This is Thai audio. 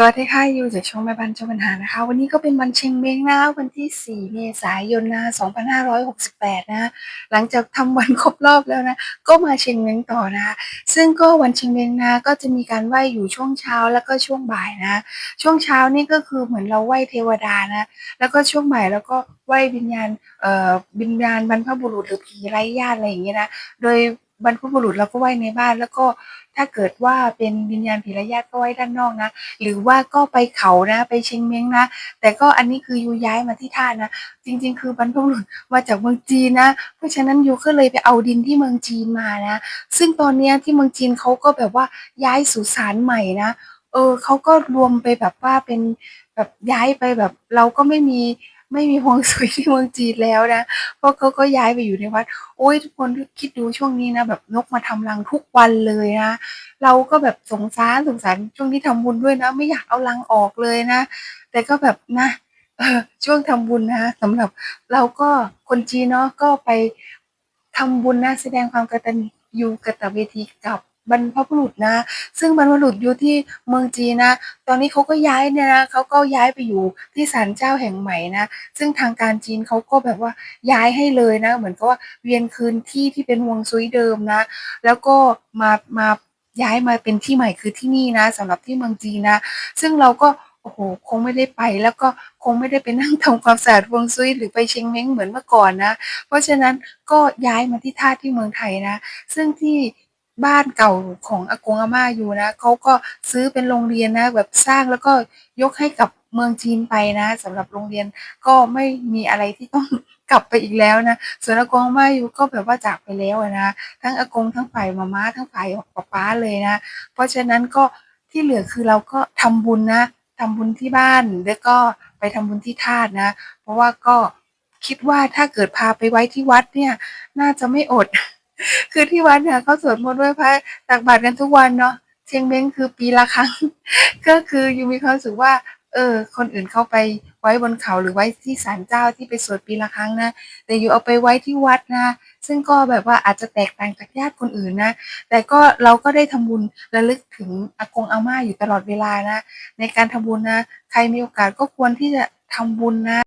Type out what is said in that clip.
สวัสดีค่ะยูจากช่องแม่บ้านเจ้าปัญหานะคะ วันนี้ก็เป็นวันเชงเม้งนะวันที่ 4 เมษายนนะ2568 นะหลังจากทำวันครบรอบแล้วนะ ก็มาเชงเม้งต่อนะคะซึ่งก็วันเชงเม้งนะก็จะมีการไหว้อยู่ช่วงเช้าแล้วก็ช่วงบ่ายนะ ช่วงเช้านี่ก็คือเหมือนเราไหว้เทวดานะแล้วก็ช่วงบ่ายแล้วก็ไหว้วิญญาณเอ่อวิญญาณบรรพบุรุษหรือผีไร้ญาติอะไรอย่างเงี้ยนะโดยบรรพบุรุษเราก็ไหว้ในบ้านแล้วก็ ถ้าเกิดว่าเป็นวิญญาณผีร้ญาติก็ไว้ด้านนอกนะ หรือว่าก็ไปเขานะไปเชียงเม้งนะ แต่ก็อันนี้คือยูย้ายมาที่ท่านะ จริง ๆ คือบรรพบุรุษมาจากเมืองจีนนะ เพราะฉะนั้นยูก็เลยไปเอาดินที่เมืองจีนมานะ ซึ่งตอนเนี้ที่เมืองจีนเขาก็แบบว่าย้ายสุสานใหม่นะ เออเขาก็รวมไปแบบว่าเป็นแบบย้ายไปแบบเราก็ไม่มี ไม่มีฮวงซุยที่เมืองจีนแล้วนะเพราะเขาก็ย้ายไปอยู่ในวัด โอ้ยทุกคนคิดดูช่วงนี้นะแบบนกมาทำรังทุกวันเลยนะเราก็แบบสงสารสงสารช่วงที่ทำบุญด้วยนะไม่อยากเอารังออกเลยนะ แต่ก็แบบนะช่วงทำบุญนะสำหรับเราก็คนจีนเนาะก็ไปทำบุญนะแสดงความกตัญญูกตเวทีกับ บรรพบุรุษนะ ซึ่งบรรพบุรุษอยู่ที่เมืองจีนนะ ตอนนี้เขาก็ย้ายเนี่ยนะเขาก็ย้ายไปอยู่ที่ศาลเจ้าแห่งใหม่นะ ซึ่งทางการจีนเขาก็แบบว่าย้ายให้เลยนะ เหมือนกับว่าเวียนคืนที่ที่เป็นฮวงซุยเดิมนะ แล้วก็มามาย้ายมาเป็นที่ใหม่คือที่นี่นะสำหรับที่เมืองจีนนะ ซึ่งเราก็โอ้โหคงไม่ได้ไปแล้วก็คงไม่ได้ไปนั่งทำความสะอาดวงซุยหรือไปเชงเม้งเหมือนเมื่อก่อนนะ เพราะฉะนั้นก็ย้ายมาที่ท่าที่เมืองไทยนะ ซึ่งที่ บ้านเก่าของอากงอาม่าอยู่นะเขาก็ซื้อเป็นโรงเรียนนะ แบบสร้างแล้วก็ยกให้กับเมืองจีนไปนะสำหรับโรงเรียนก็ไม่มีอะไรที่ต้องกลับไปอีกแล้วนะส่วนอากงอาม่าอยู่ก็แบบว่าจากไปแล้วนะทั้งอากงทั้งฝ่ายมาม่าทั้งฝ่ายป๊าป๊าเลยนะ เพราะฉะนั้นก็ที่เหลือคือเราก็ทำบุญนะทำบุญที่บ้านแล้วก็ไปทำบุญที่ธาตุนะ เพราะว่าก็คิดว่าถ้าเกิดพาไปไว้ที่วัดเนี่ย น่าจะไม่อด คือที่วัดเนี่ยเขาสวดมนต์ไหว้พระตักบาตรกันทุกวันเนาะเชียงเม้งคือปีละครั้ง ก็คืออยู่มีความรู้สึกว่า เออ คนอื่นเขาไปไว้บนเขาหรือไว้ที่ศาลเจ้าที่ไปสวดปีละครั้งนะ แต่อยู่เอาไปไว้ที่วัดนะ ซึ่งก็แบบว่าอาจจะแตกต่างจากญาติคนอื่นนะ แต่ก็เราก็ได้ทำบุญระลึกถึงอากงอาม่าอยู่ตลอดเวลานะ ในการทำบุญนะ ใครมีโอกาสก็ควรที่จะทำบุญนะ